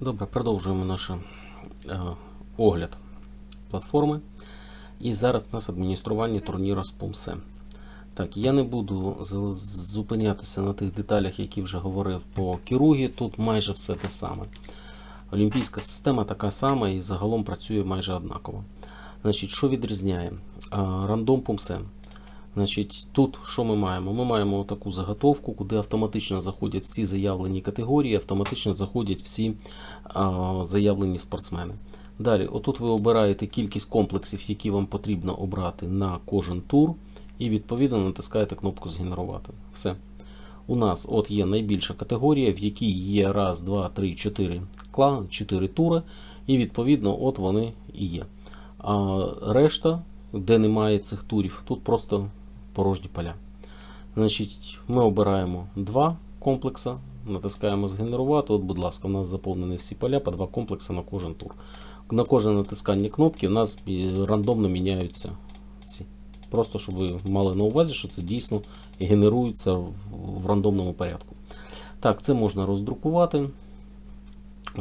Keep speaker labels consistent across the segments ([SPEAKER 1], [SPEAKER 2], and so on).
[SPEAKER 1] Добре, продовжуємо наш е, огляд платформи. І зараз у нас адміністрування турніру з Пумсе. Так, я не буду зупинятися на тих деталях, які вже говорив по Кіругі. Тут майже все те саме. Олімпійська система така сама і загалом працює майже однаково. Значить, що відрізняє? Рандом Пумсе. Значить, тут що ми маємо? Ми маємо таку заготовку, куди автоматично заходять всі заявлені категорії, автоматично заходять всі а, заявлені спортсмени. Далі, отут ви обираєте кількість комплексів, які вам потрібно обрати на кожен тур, і відповідно натискаєте кнопку Згенерувати. Все. У нас от є найбільша категорія, в якій є раз, два, три, чотири кла, чотири тури, і відповідно от вони і є. А решта, де немає цих турів, тут просто порожні поля. Значить, ми обираємо два комплекси, натискаємо згенерувати. От, будь ласка, у нас заповнені всі поля по два комплекси на кожен тур. На кожне натискання кнопки у нас рандомно міняються ці. Просто щоб ви мали на увазі, що це дійсно генерується в рандомному порядку. Так, це можна роздрукувати.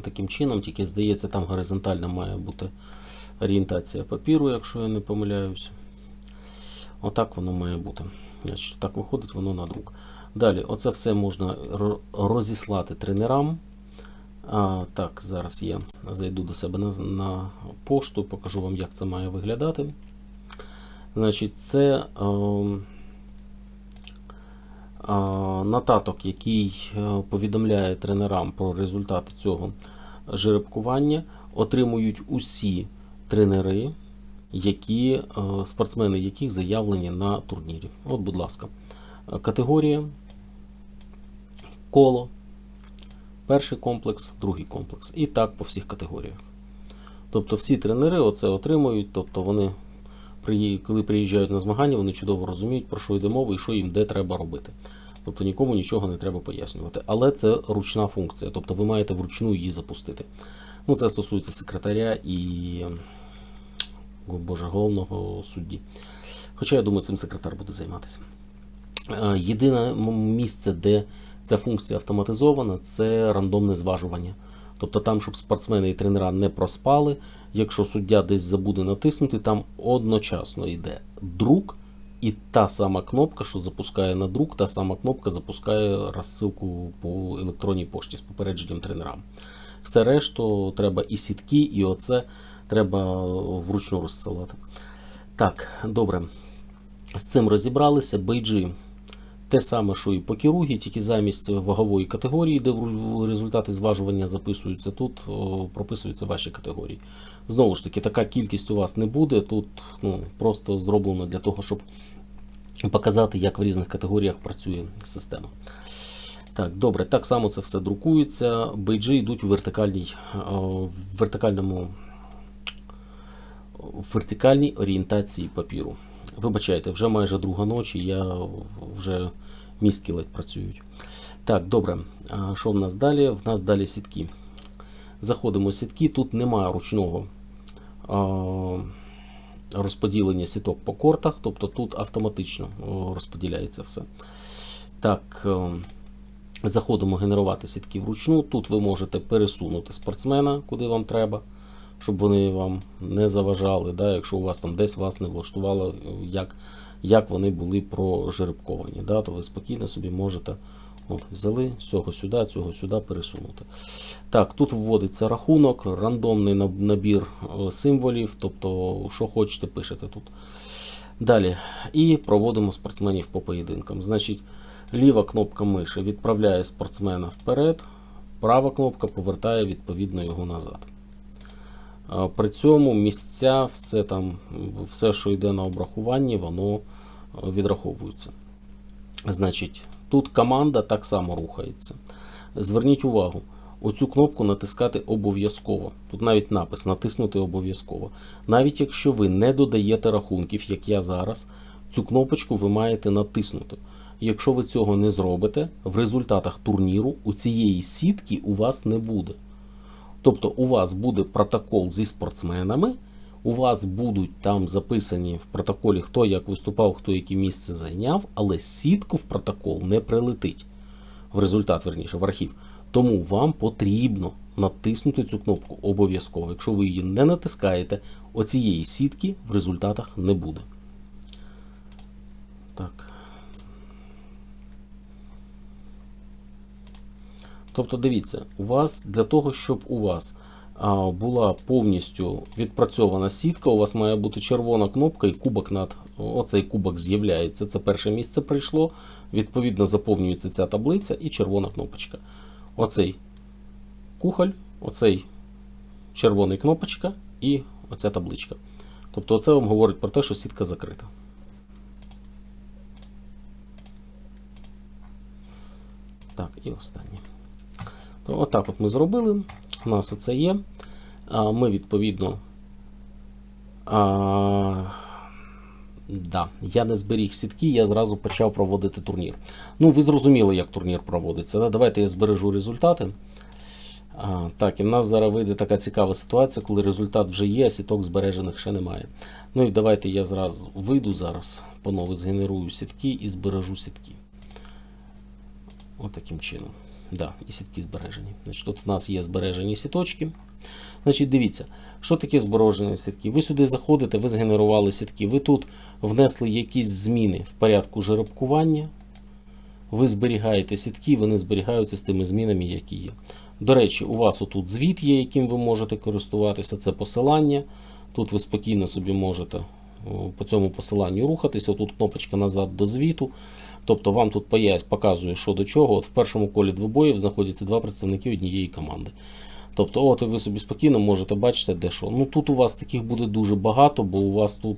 [SPEAKER 1] Таким чином, тільки здається, там горизонтальна має бути орієнтація папіру, якщо я не помиляюсь. Отак воно має бути. Значить, так виходить воно на друк. Далі, оце все можна розіслати тренерам. А, так, зараз я зайду до себе на, на пошту, покажу вам, як це має виглядати. Значить, це ем, а, нататок, який е, повідомляє тренерам про результати цього жеребкування, отримують усі тренери, які, е, спортсмени, яких заявлені на турнірі. От, будь ласка, категорія, коло, перший комплекс, другий комплекс. І так по всіх категоріях. Тобто всі тренери оце отримують, тобто вони, коли приїжджають на змагання, вони чудово розуміють, про що йде мова і що їм де треба робити. Тобто нікому нічого не треба пояснювати. Але це ручна функція, тобто ви маєте вручну її запустити. Ну, це стосується секретаря і Боже, головного судді. Хоча я думаю, цим секретар буде займатися. Е, Єдине місце, де ця функція автоматизована, це рандомне зважування. Тобто там, щоб спортсмени і тренера не проспали, якщо суддя десь забуде натиснути, там одночасно йде друк, і та сама кнопка, що запускає на друк, та сама кнопка запускає розсилку по електронній пошті з попередженням тренерам. Все решту треба і сітки, і оце треба вручну розсилати. Так, добре. З цим розібралися. Бейджі те саме, що і по кіругі, тільки замість вагової категорії, де результати зважування записуються, тут прописуються ваші категорії. Знову ж таки, така кількість у вас не буде. Тут ну, просто зроблено для того, щоб показати, як в різних категоріях працює система. Так, добре, так само це все друкується. Бейджі йдуть у вертикальній, в вертикальному в вертикальній орієнтації папіру. Вибачайте, вже майже друга ночі, я вже мізки ледь працюють. Так, добре. А що в нас далі? В нас далі сітки. Заходимо в сітки, тут немає ручного розподілення сіток по кортах, тобто тут автоматично розподіляється все. Так, е, заходимо генерувати сітки вручну. Тут ви можете пересунути спортсмена, куди вам треба щоб вони вам не заважали, да, якщо у вас там десь вас не влаштувало, як, як вони були прожеребковані, да, то ви спокійно собі можете от, взяли цього сюди, цього сюди пересунути. Так, тут вводиться рахунок, рандомний набір е, символів, тобто, що хочете, пишете тут. Далі. І проводимо спортсменів по поєдинкам. Значить, ліва кнопка миші відправляє спортсмена вперед, права кнопка повертає відповідно його назад. При цьому місця, все там, все, що йде на обрахуванні, воно е, відраховується. Значить, тут команда так само рухається. Зверніть увагу, оцю кнопку натискати обов'язково. Тут навіть напис натиснути обов'язково. Навіть якщо ви не додаєте рахунків, як я зараз, цю кнопочку ви маєте натиснути. Якщо ви цього не зробите, в результатах турніру у цієї сітки у вас не буде. Тобто у вас буде протокол зі спортсменами, у вас будуть там записані в протоколі, хто як виступав, хто яке місце зайняв, але сітку в протокол не прилетить. В результат, верніше, в архів. Тому вам потрібно натиснути цю кнопку обов'язково. Якщо ви її не натискаєте, оцієї сітки в результатах не буде. Так. Тобто, дивіться, у вас для того, щоб у вас була повністю відпрацьована сітка, у вас має бути червона кнопка і кубок над оцей кубок з'являється. Це перше місце прийшло. Відповідно, заповнюється ця таблиця і червона кнопочка. Оцей кухоль, оцей червоний кнопочка і оця табличка. Тобто, це вам говорить про те, що сітка закрита. Так, і останнє. То отак от ми зробили. У нас оце є. Ми відповідно. А, да, Я не зберіг сітки, я зразу почав проводити турнір. Ну, ви зрозуміли, як турнір проводиться. Да? Давайте я збережу результати. А, Так, і в нас зараз вийде така цікава ситуація, коли результат вже є, а сіток збережених ще немає. Ну і давайте я зразу вийду зараз, понову згенерую сітки і збережу сітки. Отаким чином. Да, і сітки збережені. Значить, Тут в нас є збережені сіточки. Значить, Дивіться, що таке збережені сітки. Ви сюди заходите, ви згенерували сітки. Ви тут внесли якісь зміни в порядку жеребкування. Ви зберігаєте сітки, вони зберігаються з тими змінами, які є. До речі, у вас отут звіт є, яким ви можете користуватися. Це посилання. Тут ви спокійно собі можете по цьому посиланню рухатися. Отут кнопочка назад до звіту. Тобто вам тут показує, що до чого. От в першому колі двобоїв знаходяться два представники однієї команди. Тобто, от і ви собі спокійно можете бачити, де що. Ну тут у вас таких буде дуже багато, бо у вас тут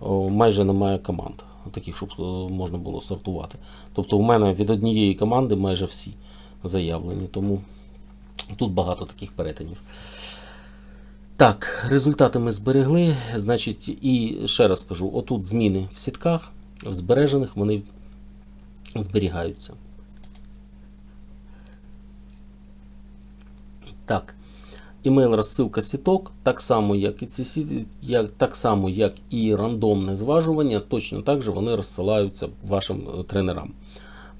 [SPEAKER 1] о, майже немає команд, таких, щоб е, можна було сортувати. Тобто, у мене від однієї команди майже всі заявлені, тому тут багато таких перетинів. Так, результати ми зберегли. Значить, і ще раз кажу: отут зміни в сітках, в збережених вони зберігаються. Так. Імейл розсилка сіток, так само, як і ці як, так само, як і рандомне зважування, точно так же вони розсилаються вашим е, тренерам.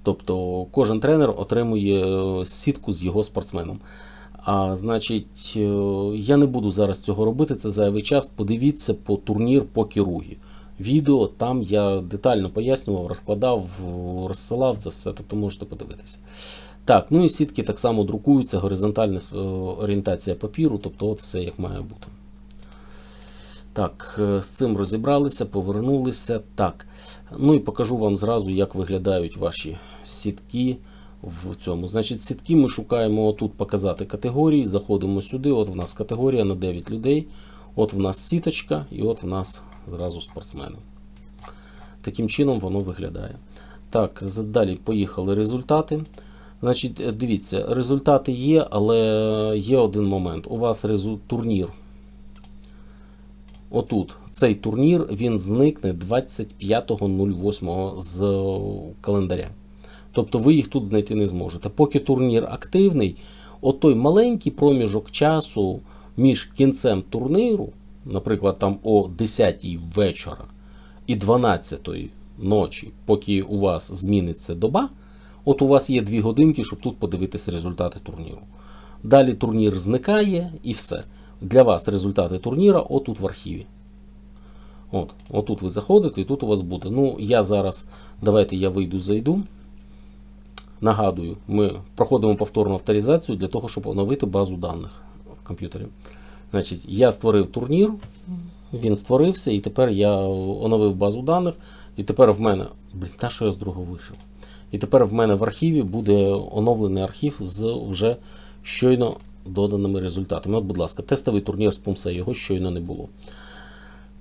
[SPEAKER 1] Тобто кожен тренер отримує е, сітку з його спортсменом. А значить, е, я не буду зараз цього робити, це зайвий час. Подивіться по турнір по Кіругі. Відео там я детально пояснював, розкладав, розсилав це все, тобто можете подивитися. Так, ну і сітки так само друкуються, горизонтальна е, орієнтація папіру, тобто от все як має бути. Так, е, з цим розібралися, повернулися. Так. Ну і покажу вам зразу, як виглядають ваші сітки в цьому. Значить, сітки ми шукаємо отут показати категорії. Заходимо сюди. От в нас категорія на 9 людей. От в нас сіточка, і от в нас зразу спортсмени. Таким чином воно виглядає. Так, далі поїхали результати. Значить, е, дивіться, результати є, але є один момент. У вас резу... турнір. Отут цей турнір він зникне 25.08 з календаря. Тобто ви їх тут знайти не зможете. Поки турнір активний, от той маленький проміжок часу між кінцем турніру, наприклад, там о 10 вечора і 12 ночі, поки у вас зміниться доба, от у вас є 2 годинки, щоб тут подивитися результати турніру. Далі турнір зникає і все. Для вас результати турніра отут в архіві. От, отут ви заходите, і тут у вас буде. Ну, я зараз, давайте я вийду, зайду. Нагадую, ми проходимо повторну авторизацію для того, щоб оновити базу даних в комп'ютері. Значить, я створив турнір, він створився, і тепер я оновив базу даних. І тепер в мене. Блін, та що я з другого вийшов? І тепер в мене в архіві буде оновлений архів з вже щойно доданими результатами. От, будь ласка, тестовий турнір з Пумсе, його щойно не було.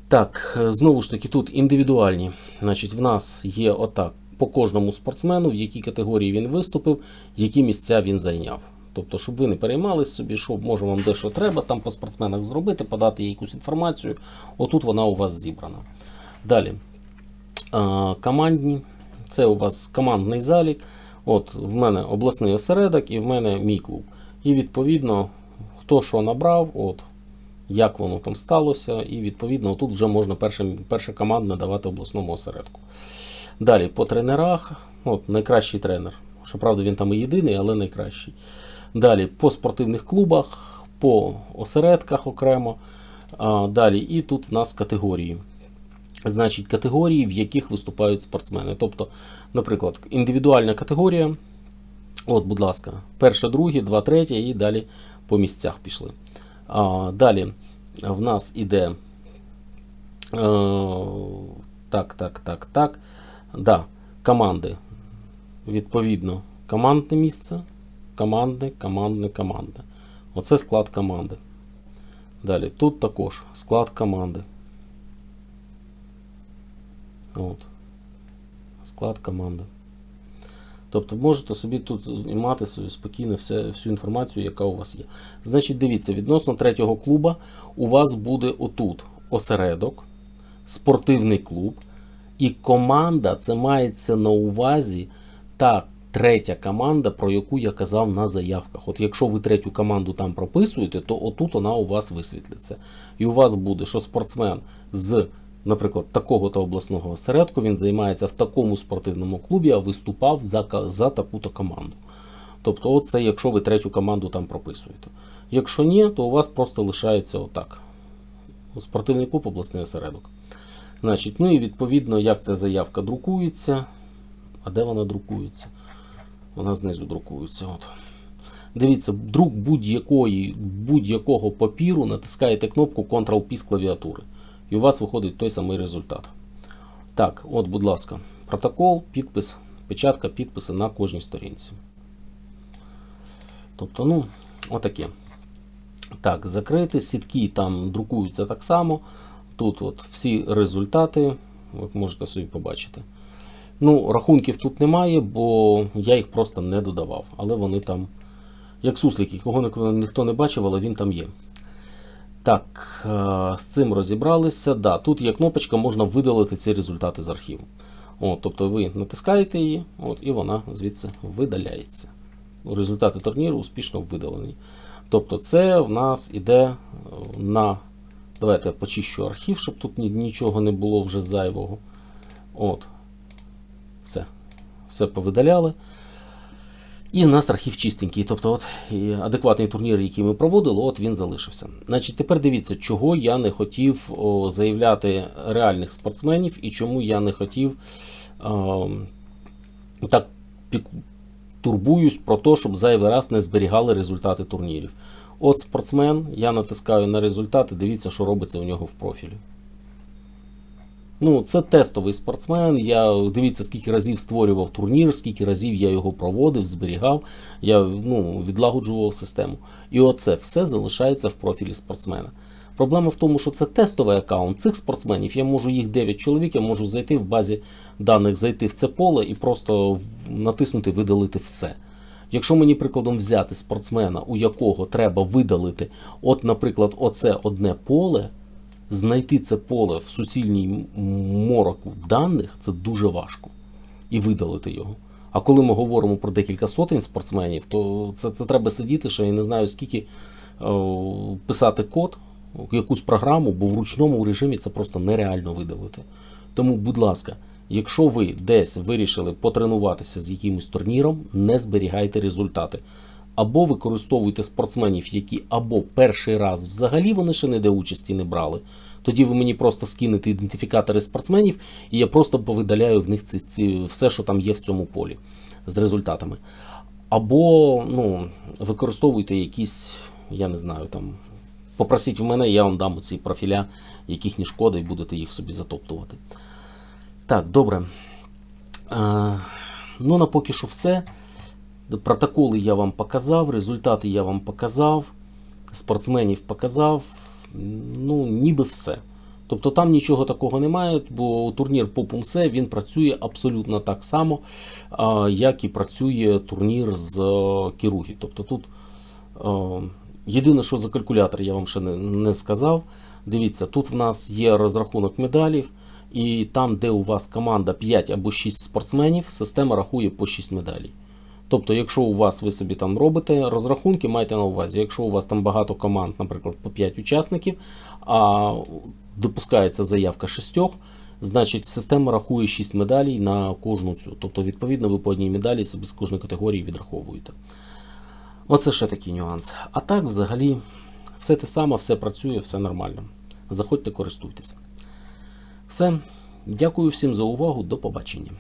[SPEAKER 1] Так, е, знову ж таки, тут індивідуальні. Значить, в нас є отак по кожному спортсмену, в якій категорії він виступив, які місця він зайняв. Тобто, щоб ви не переймались собі, що може вам дещо треба там по спортсменах зробити, подати їй якусь інформацію. Отут вона у вас зібрана. Далі. Командні. Це у вас командний залік. От в мене обласний осередок і в мене мій клуб. І відповідно, хто що набрав, от, як воно там сталося, і відповідно тут вже можна перша, перша команда надавати обласному осередку. Далі по тренерах, от, найкращий тренер. Щоправда, він там і єдиний, але найкращий. Далі по спортивних клубах, по осередках окремо. Далі, і тут в нас категорії. Значить, категорії, в яких виступають спортсмени. Тобто, наприклад, індивідуальна категорія. От, будь ласка, перше, друге, два, третє, і далі по місцях пішли. А, Далі в нас іде. е, Так, так, так, так. Да, команди. Відповідно, командне місце. Командне, командне, командне. Оце склад команди. Далі, тут також склад команди. От. Склад команди. Тобто можете собі тут собі спокійно все, всю інформацію, яка у вас є. Значить, дивіться, відносно третього клуба у вас буде отут осередок, спортивний клуб, і команда це мається на увазі та третя команда, про яку я казав на заявках. От якщо ви третю команду там прописуєте, то отут вона у вас висвітлиться. І у вас буде, що спортсмен з, наприклад, такого-то обласного осередку він займається в такому спортивному клубі, а виступав за, за таку-то команду. Тобто, оце якщо ви третю команду там прописуєте. Якщо ні, то у вас просто лишається отак. Спортивний клуб, обласний осередок. Значить, ну і відповідно, як ця заявка друкується. А де вона друкується? Вона знизу друкується. От. Дивіться, друк будь-якої, будь-якого папіру натискаєте кнопку Ctrl-P з клавіатури. І у вас виходить той самий результат. Так, от, будь ласка, протокол, підпис, печатка, підписи на кожній сторінці. Тобто, ну, отаке. Так, закрити. Сітки там друкуються так само. Тут от всі результати, ви можете собі побачити. Ну, рахунків тут немає, бо я їх просто не додавав. Але вони там, як суслики, кого ніхто- не бачив, але він там є. Так, е, з цим розібралися. Да, тут є кнопочка, можна видалити ці результати з архіву. От, тобто ви натискаєте її, от, і вона звідси видаляється. Результати турніру успішно видалені. Тобто, це в нас іде е, на. Давайте я почищу архів, щоб тут нічого не було вже зайвого. От. Все. Все повидаляли. І в нас архів чистенький. Тобто, от і адекватний турнір, який ми проводили, от він залишився. Значить, тепер дивіться, чого я не хотів о, заявляти реальних спортсменів і чому я не хотів о, так турбуюсь про те, щоб зайвий раз не зберігали результати турнірів. От спортсмен, я натискаю на результати, дивіться, що робиться у нього в профілі. Ну, це тестовий спортсмен. Я дивіться, скільки разів створював турнір, скільки разів я його проводив, зберігав. Я ну, відлагоджував систему. І оце все залишається в профілі спортсмена. Проблема в тому, що це тестовий аккаунт цих спортсменів. Я можу їх 9 чоловік, я можу зайти в базі даних, зайти в це поле і просто натиснути видалити все. Якщо мені прикладом взяти спортсмена, у якого треба видалити, от, наприклад, оце одне поле, знайти це поле в суцільній мороку даних це дуже важко і видалити його. А коли ми говоримо про декілька сотень спортсменів, то це, це треба сидіти, ще я не знаю скільки о, писати код, якусь програму, бо в ручному режимі це просто нереально видалити. Тому, будь ласка, якщо ви десь вирішили потренуватися з якимось турніром, не зберігайте результати. Або використовуйте спортсменів, які або перший раз взагалі вони ще ніде участі не брали. Тоді ви мені просто скинете ідентифікатори спортсменів, і я просто повидаляю в них ці, ці, все, що там є в цьому полі з результатами. Або ну, використовуйте якісь, я не знаю, там. Попросіть в мене, я вам дам ці профіля, яких не шкода, і будете їх собі затоптувати. Так, добре. А, ну, на поки що все. Протоколи я вам показав, результати я вам показав, спортсменів показав. Ну, ніби все. Тобто там нічого такого немає, бо турнір по Пумсе він працює абсолютно так само, як і працює турнір з е, Кіругі. Тобто тут е, єдине, що за калькулятор я вам ще не, не сказав. Дивіться, тут в нас є розрахунок медалів, і там, де у вас команда 5 або 6 спортсменів, система рахує по 6 медалей. Тобто, якщо у вас ви собі там робите розрахунки, майте на увазі, якщо у вас там багато команд, наприклад, по 5 учасників, а допускається заявка шістьох, значить система рахує 6 медалей на кожну цю. Тобто, відповідно, ви по одній медалі собі з кожної категорії відраховуєте. Оце ще такий нюанс. А так, взагалі, все те саме, все працює, все нормально. Заходьте, користуйтесь. Все. Дякую всім за увагу. До побачення.